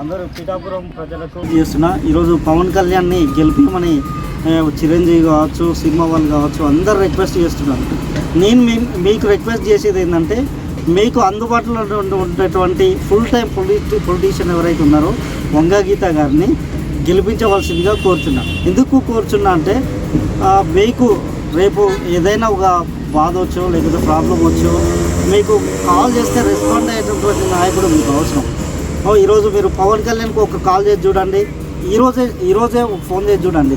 అందరూ పిఠాపురం ప్రజలకు చేస్తున్నా. ఈరోజు పవన్ కళ్యాణ్ని గెలిపించమని చిరంజీవి కావచ్చు సినిమా వాళ్ళు కావచ్చు అందరు రిక్వెస్ట్ చేస్తున్నారు. నేను మీకు రిక్వెస్ట్ చేసేది ఏంటంటే మీకు అందుబాటులో ఉండేటువంటి ఉన్నటువంటి ఫుల్ టైం పొలిటి పొలిటీషియన్ ఎవరైతే ఉన్నారో వంగగీత గారిని గెలిపించవలసిందిగా కోరుచున్నా ఎందుకు కోరుచున్నా అంటే మీకు రేపు ఏదైనా ఒక బాధ వచ్చో లేకపోతే ప్రాబ్లం వచ్చో మీకు కాల్ చేస్తే రెస్పాండ్ అయ్యేటటువంటి నాయకుడు మీకు అవసరం. ఈరోజు మీరు పవన్ కళ్యాణ్కి ఒక కాల్ చేసి చూడండి. ఈరోజే ఈరోజే ఫోన్ చేసి చూడండి.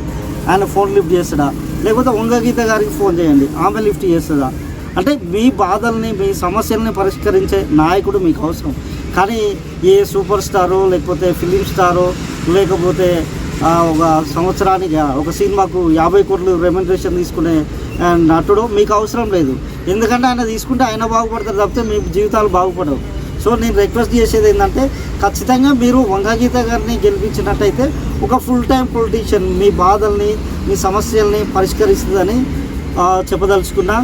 ఆయన ఫోన్ లిఫ్ట్ చేస్తాడా? లేకపోతే వంగగీత గారికి ఫోన్ చేయండి. ఆమె లిఫ్ట్ చేస్తుందా? అంటే మీ బాధల్ని మీ సమస్యల్ని పరిష్కరించే నాయకుడు మీకు అవసరం. కానీ ఏ సూపర్ స్టారో లేకపోతే ఫిలిం స్టారో లేకపోతే ఒక సంవత్సరానికి ఒక సినిమాకు యాభై కోట్లు రెమ్యునరేషన్ తీసుకునే నటుడు మీకు అవసరం లేదు. ఎందుకంటే ఆయన తీసుకుంటే ఆయన బాగుపడతారు తప్పితే మీ జీవితాలు బాగుపడవు. సో నేను రిక్వెస్ట్ చేసేది ఏంటంటే ఖచ్చితంగా మీరు వంగగీత గారిని గెలిపించినట్టయితే ఒక ఫుల్ టైం పొలిటీషియన్ మీ బాధల్ని మీ సమస్యల్ని పరిష్కరిస్తుందని చెప్పదలుచుకున్నా.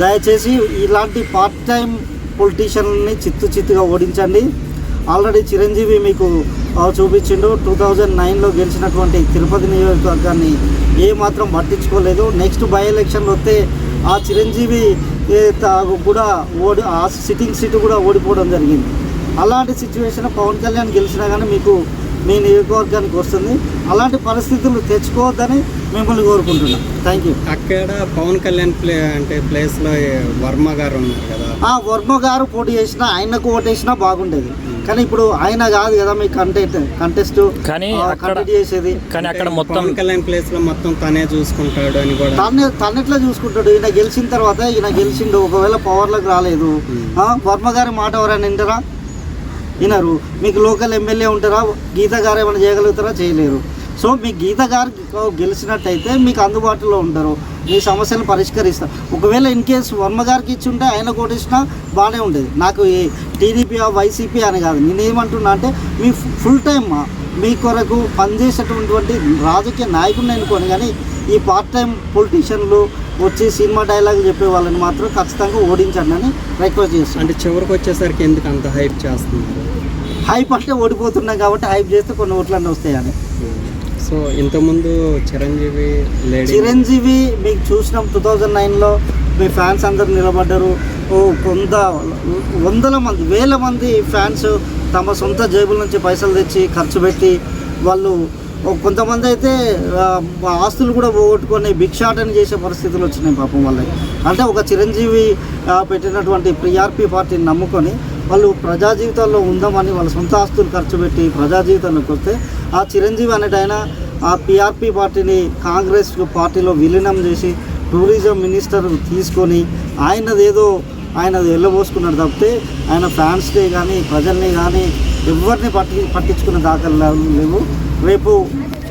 దయచేసి ఇలాంటి పార్ట్ టైం పొలిటీషియన్ని చిత్తు చిత్తుగా ఓడించండి. ఆల్రెడీ చిరంజీవి మీకు చూపించిండు. టూ థౌజండ్ నైన్లో గెలిచినటువంటి తిరుపతి నియోజకవర్గాన్ని ఏమాత్రం పట్టించుకోలేదు. నెక్స్ట్ బై ఎలక్షన్ వస్తే ఆ చిరంజీవి కూడా ఓడి ఆ సిట్టింగ్ సీటు కూడా ఓడిపోవడం జరిగింది. అలాంటి సిచ్యువేషన్ పవన్ కళ్యాణ్ గెలిచినా కానీ మీకు మీ నియోజకవర్గానికి వస్తుంది. అలాంటి పరిస్థితులు తెచ్చుకోవద్దని మిమ్మల్ని కోరుకుంటున్నాను థ్యాంక్ యూ అక్కడ పవన్ కళ్యాణ్ ప్లే అంటే ప్లేస్లో వర్మ గారు ఉన్నారు కదా. ఆ వర్మ గారు పోటీ చేసినా ఆయనకు ఓటేసినా బాగుండేది. కానీ ఇప్పుడు ఆయన కాదు కదా మీ కంటెంట్ కంటెస్ట్ కానీ అక్కడ కంటెంట్ చేసేది. కానీ అక్కడ మొత్తం కళ్యాణ్ ప్లేస్లో మొత్తం తనే చూసుకుంటాడు అని కూడా. తను తను ఎట్లా చూసుకుంటాడు? ఈయన గెలిచిన తర్వాత ఈయన గెలిచిండు ఒకవేళ పవర్లోకి రాలేదు. ఆ, వర్మ గారి మాట ఎవరైనా వింటారా? వినరు. మీకు లోకల్ ఎమ్మెల్యే ఉంటారా? గీత గారు ఏమైనా చేయగలుగుతారా? చేయలేరు. సో మీ గీత గారు గెలిచినట్టయితే మీకు అందుబాటులో ఉంటారు. మీ సమస్యలు పరిష్కరిస్తారు ఒకవేళ ఇన్ కేసు వర్మ గారికి ఇచ్చి ఉంటే ఆయన కోటేసినా బాగానే ఉండేది. నాకు ఈ టీడీపీ వైసీపీ అని కాదు. నేనేమంటున్నా అంటే మీ ఫుల్ టైమ్ మీ కొరకు పనిచేసేటటువంటి రాజకీయ నాయకుడిని అనుకోని కానీ ఈ పార్ట్ టైం పొలిటీషియన్లు వచ్చి సినిమా డైలాగ్ చెప్పే వాళ్ళని మాత్రం ఖచ్చితంగా ఓడించండి అని రిక్వెస్ట్ చేస్తున్నాను అంటే చివరికి వచ్చేసరికి ఎందుకు అంత హైప్ చేస్తున్నారు? హైప్ అంటే ఓడిపోతున్నాం కాబట్టి హైప్ చేస్తే కొన్ని ఓట్లన్నీ వస్తాయని. సో ఇంతకుముందు చిరంజీవి చిరంజీవి మీకు చూసినాం టూ థౌజండ్ నైన్లో. మీ ఫ్యాన్స్ అందరు నిలబడ్డారు. ఓ కొంత వందల మంది వేల మంది ఫ్యాన్స్ తమ సొంత జేబుల నుంచి పైసలు తెచ్చి ఖర్చు పెట్టి వాళ్ళు కొంతమంది అయితే ఆస్తులు కూడా పోగొట్టుకొని భిక్షాటన చేసే పరిస్థితులు వచ్చినాయి పాపం వాళ్ళకి. అంటే ఒక చిరంజీవి పెట్టినటువంటి పిఆర్పి పార్టీని నమ్ముకొని వాళ్ళు ప్రజా జీవితాల్లో ఉందామని వాళ్ళ సొంత ఆస్తులు ఖర్చు పెట్టి ప్రజా జీవితానికి వస్తే ఆ చిరంజీవి అనేటి ఆయన ఆ పిఆర్పి పార్టీని కాంగ్రెస్ పార్టీలో విలీనం చేసి టూరిజం మినిస్టర్ తీసుకొని ఆయనది ఏదో ఆయన వెళ్ళబోసుకున్నాడు తప్పితే ఆయన ఫ్యాన్స్ని కానీ ప్రజల్ని కానీ ఎవరిని పట్టి పట్టించుకున్న దాఖలు లేవు. రేపు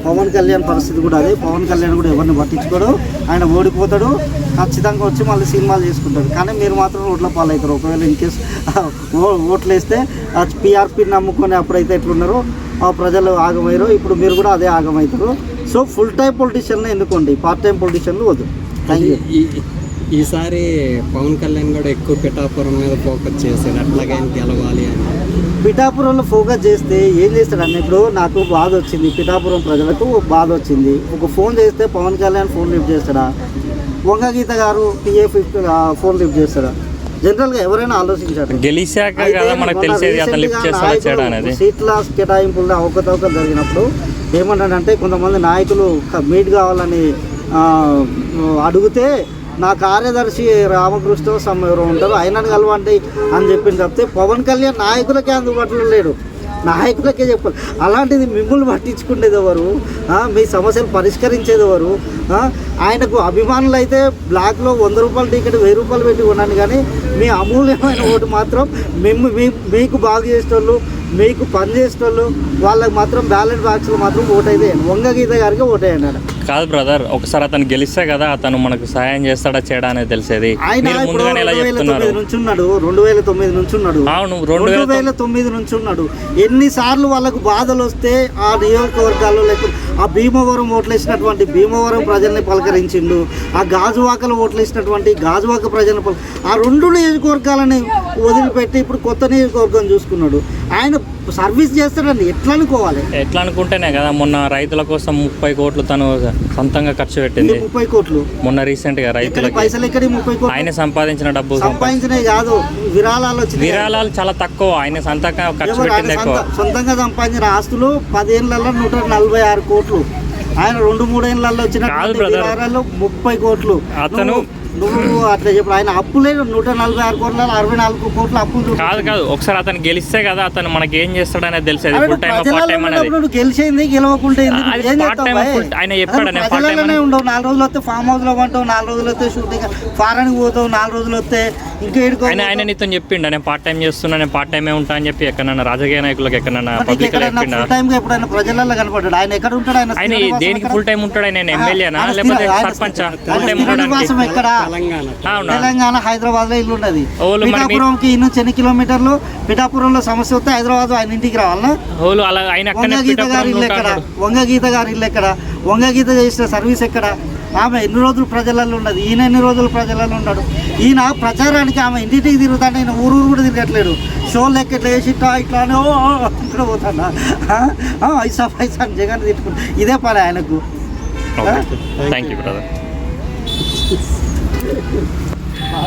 పవన్ కళ్యాణ్ పరిస్థితి కూడా అదే. పవన్ కళ్యాణ్ కూడా ఎవరిని పట్టించుకోడు. ఆయన ఓడిపోతాడు. ఖచ్చితంగా వచ్చి మళ్ళీ సినిమాలు చేసుకుంటాడు. కానీ మీరు మాత్రం ఓట్ల పాలవుతారు ఒకవేళ ఇన్ కేసు ఓట్లు వేస్తే పిఆర్పి నమ్ముకొని అప్పుడైతే ఎట్లున్నారో ఆ ప్రజలు ఆగమయ్యారు ఇప్పుడు మీరు కూడా అదే ఆగమవుతారు. సో ఫుల్ టైం పొలిటీషియన్లు ఎన్నుకోండి. పార్ట్ టైం పొలిటీషియన్లు వద్దు. థ్యాంక్ యూ ఈ- ఈసారి పవన్ కళ్యాణ్ కూడా ఎక్కువ పిఠాపురం మీద ఫోకస్ చేశాడు. అట్లాగే గెలవాలి అని. పిఠాపురంలో ఫోకస్ చేస్తే ఏం చేస్తాడన్న ఇప్పుడు నాకు బాధ వచ్చింది. పిఠాపురం ప్రజలకు బాధ వచ్చింది. ఒక ఫోన్ చేస్తే పవన్ కళ్యాణ్ ఫోన్ లిఫ్ట్ చేస్తాడా? వంగ గీత గారు టీఏ ఫోన్ లిఫ్ట్ చేస్తాడా? జనరల్గా ఎవరైనా ఆలోచించారు. గెలిచాక సీట్ల కేటాయింపుల్లో అవకతవకలు జరిగినప్పుడు ఏమంటాడంటే కొంతమంది నాయకులు మీట్ కావాలని అడిగితే నా కార్యదర్శి రామకృష్ణ సమ్ ఎవరో ఉంటారు ఆయనను కలవండి అని చెప్పింది తప్పితే పవన్ కళ్యాణ్ నాయకులకే అందుబాటులో లేడు. నాయకులకే చెప్పాలి. అలాంటిది మిమ్మల్ని పట్టించుకునేది ఎవరు? మీ సమస్యలు పరిష్కరించేది ఎవరు? ఆయనకు అభిమానులు అయితే బ్లాక్లో వంద రూపాయల టికెట్ వెయ్యి రూపాయలు పెట్టి ఉన్నాను కానీ మీ అమూల్యమైన ఓటు మాత్రం మేము మీ మీకు బాగు చేసేటోళ్ళు మీకు పని చేసేటోళ్ళు వాళ్ళకి మాత్రం బ్యాలెట్ బాక్స్లో మాత్రం ఓటైతే వంగ గీత గారికి ఓటేయండి కాదు బ్రదర్ ఒకసారి అతను గెలిస్తే కదా అతను మనకు సాయం చేస్తాడా చేయడా అనేది తెలిసేది. ముందుగానే ఎలా చెప్తున్నారు. తొమ్మిది నుంచి ఉన్నాడు రెండు వేల తొమ్మిది నుంచి ఉన్నాడు. అవును రెండు వేల తొమ్మిది. నుంచి ఉన్నాడు. ఎన్నిసార్లు వాళ్ళకు బాధలు వస్తే ఆ నియోజకవర్గాల్లో లేకపోతే ఆ భీమవరం ఓట్లేసినటువంటి భీమవరం ప్రజల్ని పలకరించిండు ఆ గాజువాకలు ఓట్లేసినటువంటి గాజువాక ప్రజలను ఆ రెండు నియోజకవర్గాలని వదిలిపెట్టి ఇప్పుడు కొత్త నియోజకవర్గం చూసుకున్నాడు. ఆయన సర్వీస్ చేస్తాడండి ఎట్లా అనుకోవాలి? ఎట్లా అనుకుంటేనే కదా మొన్న రైతుల కోసం ముప్పై కోట్లు తను సొంతంగా ఖర్చు పెట్టింది. ముప్పై కోట్లు? మొన్న రీసెంట్గా రైతులకి. పైసలు ఎక్కడి ముప్పై కోట్లు? ఆయన సంపాదించిన డబ్బు సంపా- సంపాదించినవి కాదు విరాళాలు వచ్చినాయి. విరాళాలు చాలా తక్కువ ఆయన సొంతంగా ఖర్చు పెట్టింది ఎక్కువ. సొంత- సొంతంగా సంపాదించిన ఆస్తులు పదేళ్ళలో నూట నలభై ఆరు కోట్లు. ఆయన రెండు మూడేళ్ళలో వచ్చిన. విరాళాలు ముప్పై కోట్లు. అతను- నువ్వు- అట్లా చెప్పు. ఆయన అప్పులే నూట నలభై ఆరు కోట్ల అరవై నాలుగు కోట్ల అప్పులు కాదు. కాదు. ఒకసారి అతను గెలిస్తే కదా అతను మనకి ఏం చేస్తాడనేది తెలిసేది. ఫుల్ టైం పార్ట్ టైం అనేది. నువ్వు గెలవకుంటే ఏం చేస్తావు ఆయన చెప్పాడు, నేను. ఉండవు. నాలుగు రోజులు వస్తే ఫామ్ హౌస్లో ఉంటావు నాలుగు రోజులు వస్తే షూటింగ్ ఫారెన్ పోతావు నాలుగు రోజులు వస్తే ఇంకా ఏడుకో ఆయన ఆయన నీతో చెప్పిండు. నేను పార్ట్ టైం చేస్తున్నా నేను పార్ట్ టైమే ఉంటా అని చెప్పి ఎక్కడన్నా రాజకీయ నాయకులకు ఎక్కడన్నా పబ్లిక్ చెప్పిండా? టైం ఎప్పుడైనా ప్రజలలో కనపడ్డాడు? ఆయన ఎక్కడ ఉంటాడు? ఆయన దేనికి? ఫుల్ టైం ఉంటాడు? ఆయన ఎమ్మెల్యేనా? లేకపోతే సర్పంచా? ఫుల్ టైం ఆయన తెలంగాణ. హైదరాబాద్లో ఇల్లు ఉన్నది. మీ- పిఠాపురంకి ఇన్ని ఎన్ని కిలోమీటర్లు. పిఠాపురంలో సమస్య వస్తే హైదరాబాద్ ఆయన ఇంటికి అక్కడనే వంగ గీత గారి ఇల్లు ఎక్కడ. వంగ గీత గారి ఇల్లు ఎక్కడ? వంగ గీత చేసిన సర్వీస్ ఎక్కడ? ఆమె ఎన్ని రోజులు ప్రజలలో ఉన్నది? ఈయన ఎన్ని రోజులు ప్రజలలో ఉన్నాడు? ఈయన ప్రచారానికి ఆమె ఇంటింటికి తిరుగుతాడు ఈయన ఊరు ఊరు కూడా తిరగట్లేడు. షోలు లెక్క ఇట్లా వేసి ఇట్లా ఇట్లా అని ఓ ఇక్కడ పోతాడా. ఐసా పైసా అని జగన్ తిట్టుకుంటా ఇదే పని ఆయనకు. Thank you brother Thank you.